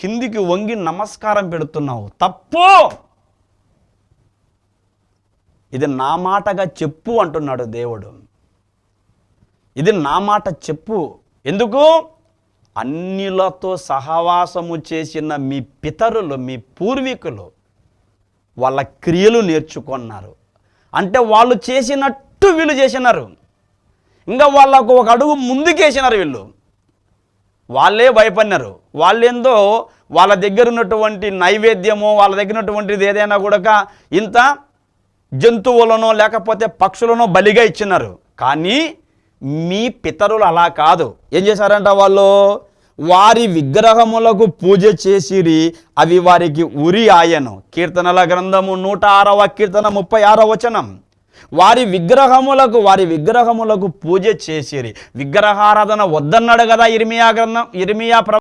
కిందికి వంగి నమస్కారం పెడుతున్నావు. తప్పు. ఇది నా మాటగా చెప్పు అంటున్నాడు దేవుడు. ఇది నా మాట చెప్పు. ఎందుకు? అన్నిలతో సహవాసము చేసిన మీ పితరులు మీ పూర్వీకులు వాళ్ళ క్రియలు నేర్చుకున్నారు. అంటే వాళ్ళు చేసినట్టు వీళ్ళు చేసినారు. ఇంకా వాళ్ళకు ఒక అడుగు ముందుకేసినారు వీళ్ళు. వాళ్ళే భయపడినారు. వాళ్ళేందో వాళ్ళ దగ్గర ఉన్నటువంటి నైవేద్యము వాళ్ళ దగ్గర ఉన్నటువంటిది ఏదైనా కూడా ఇంత జంతువులను లేకపోతే పక్షులను బలిగా ఇచ్చినారు. కానీ మీ పితరులు అలా కాదు. ఏం చేశారంట వాళ్ళు? వారి విగ్రహములకు పూజ చేసిరి అవి వారికి ఉరి ఆయను. కీర్తనల గ్రంథము నూట ఆరవ కీర్తన ముప్పై ఆరవ వచనం. వారి విగ్రహములకు వారి విగ్రహములకు పూజ చేసిరి. విగ్రహారాధన వద్దన్నాడు కదా ఇర్మియా గ్రంథం ఇర్మియా ప్ర